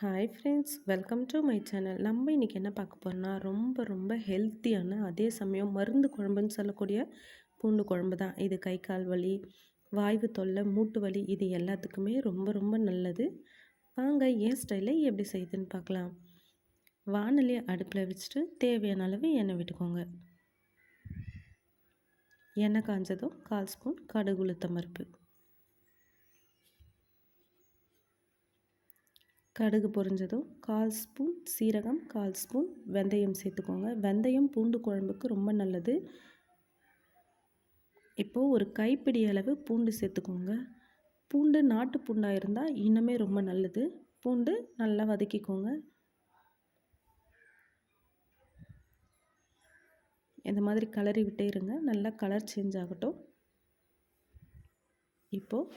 Hi friends welcome to my channel நம்ம இன்றைக்கி என்ன பார்க்க போகிறோம்னா ரொம்ப ரொம்ப ஹெல்த்தியான அதே சமயம் மருந்து குழம்புன்னு சொல்லக்கூடிய பூண்டு குழம்பு தான். இது கை கால் வலி வாய்வு தொல்லை மூட்டு வலி இது எல்லாத்துக்குமே ரொம்ப ரொம்ப நல்லது. வாங்க ஏன் ஸ்டைலில் எப்படி செய்யுதுன்னு பார்க்கலாம். வானொலியை அடுப்பில் வச்சுட்டு தேவையான அளவு எண்ணெய் விட்டுக்கோங்க. எண்ணெய் காஞ்சதும் கால் ஸ்பூன் கடுகு உளுத்தம் கடுகு பொரிஞ்சதும் கால் ஸ்பூன் சீரகம் கால் ஸ்பூன் வெந்தயம் சேர்த்துக்கோங்க. வெந்தயம் பூண்டு குழம்புக்கு ரொம்ப நல்லது. இப்போது ஒரு கைப்பிடி அளவு பூண்டு சேர்த்துக்கோங்க. பூண்டு நாட்டு பூண்டாக இருந்தால் இன்னுமே ரொம்ப நல்லது. பூண்டு நல்லா வதக்கிக்கோங்க. இந்த மாதிரி கலரி விட்டே இருங்க. நல்லா கலர் சேஞ்ச் ஆகட்டும். இப்போது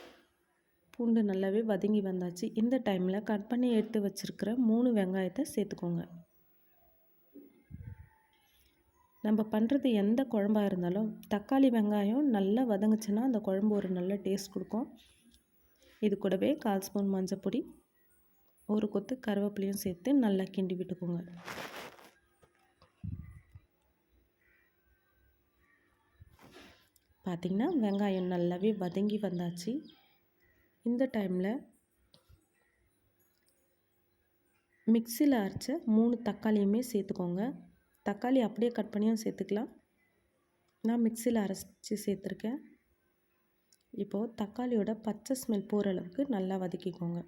பூண்டு நல்லாவே வதங்கி வந்தாச்சு. இந்த டைமில் கட் பண்ணி எடுத்து வச்சுருக்கிற மூணு வெங்காயத்தை சேர்த்துக்கோங்க. நம்ம பண்ணுறது எந்த குழம்பாக இருந்தாலும் தக்காளி வெங்காயம் நல்லா வதங்குச்சுன்னா அந்த குழம்பு ஒரு நல்ல டேஸ்ட் கொடுக்கும். இது கூடவே கால் ஸ்பூன் மஞ்சள் பொடி ஒரு கொத்து கருவேப்பிலையும் சேர்த்து நல்லா கிண்டி விட்டுக்கோங்க. பார்த்திங்கன்னா வெங்காயம் நல்லாவே வதங்கி வந்தாச்சு. இந்த டைமில் மிக்சியில் அரைச்ச மூணு தக்காளியுமே சேர்த்துக்கோங்க. தக்காளி அப்படியே கட் பண்ணியும் சேர்த்துக்கலாம். நான் மிக்சியில் அரைச்சி சேர்த்துருக்கேன். இப்போது தக்காளியோட பச்சை ஸ்மெல் போகிற அளவுக்கு நல்லா வதக்கிக்கோங்க.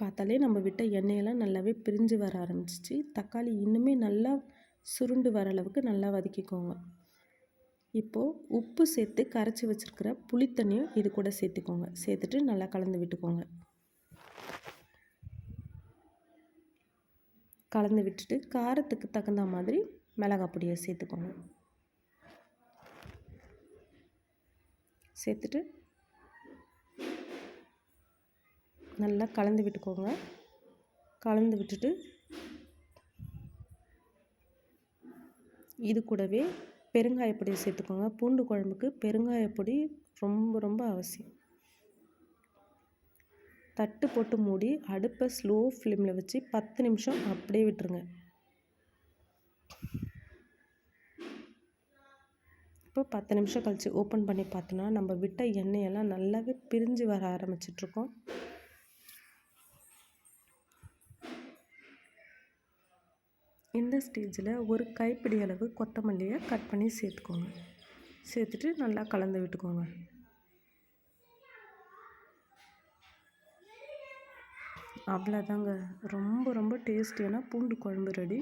பார்த்தாலே நம்ம விட்ட எண்ணெயெல்லாம் நல்லாவே பிரிஞ்சு வர ஆரம்பிச்சிச்சு. தக்காளி இன்னுமே நல்லா சுருண்டு வர அளவுக்கு நல்லா வதக்கிக்கோங்க. இப்போது உப்பு சேர்த்து கரைச்சி வச்சுருக்கிற புளித்தண்ணியும் இது கூட சேர்த்துக்கோங்க. சேர்த்துட்டு நல்லா கலந்து விட்டுக்கோங்க. கலந்து விட்டுட்டு காரத்துக்கு தகுந்த மாதிரி மிளகாய் பொடியை சேர்த்துக்கோங்க. சேர்த்துட்டு நல்லா கலந்து விட்டுக்கோங்க. கலந்து விட்டுட்டு இது கூடவே பெருங்காயப்பொடி சேர்த்துக்கோங்க. பூண்டு குழம்புக்கு பெருங்காயப்பொடி ரொம்ப ரொம்ப அவசியம். தட்டு போட்டு மூடி அடுப்பை ஸ்லோ ஃப்ளேமில் வச்சு பத்து நிமிஷம் அப்படியே விட்டுருங்க. இப்போ பத்து நிமிஷம் கழித்து ஓப்பன் பண்ணி பார்த்தோன்னா நம்ம விட்ட எண்ணெயெல்லாம் நல்லாவே பிரிஞ்சு வர ஆரம்பிச்சிட்ருக்கோம். இந்த ஸ்டேஜில் ஒரு கைப்பிடி அளவு கொத்தமல்லியை கட் பண்ணி சேர்த்துக்கோங்க. சேர்த்துட்டு நல்லா கலந்து விட்டுக்கோங்க. அவ்வளோதாங்க. ரொம்ப ரொம்ப டேஸ்டியான பூண்டு குழம்பு ரெடி.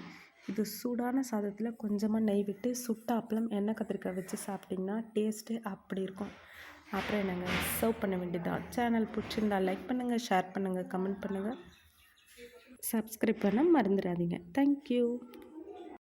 இது சூடான சாதத்தில் கொஞ்சமாக நெய் விட்டு சுட்ட அப்பளம் எண்ணெய் கத்திரிக்காய் வச்சு சாப்பிட்டிங்கன்னா டேஸ்ட்டு அப்படி இருக்கும். அப்புறம் என்னங்க? சர்வ் பண்ண வேண்டியதான் சேனல் பிடிச்சிருந்தா லைக் பண்ணுங்கள் ஷேர் பண்ணுங்கள் கமெண்ட் பண்ணுங்கள் சப்ஸ்கிரைப் பண்ண மறந்துடாதீங்க. தேங்க்யூ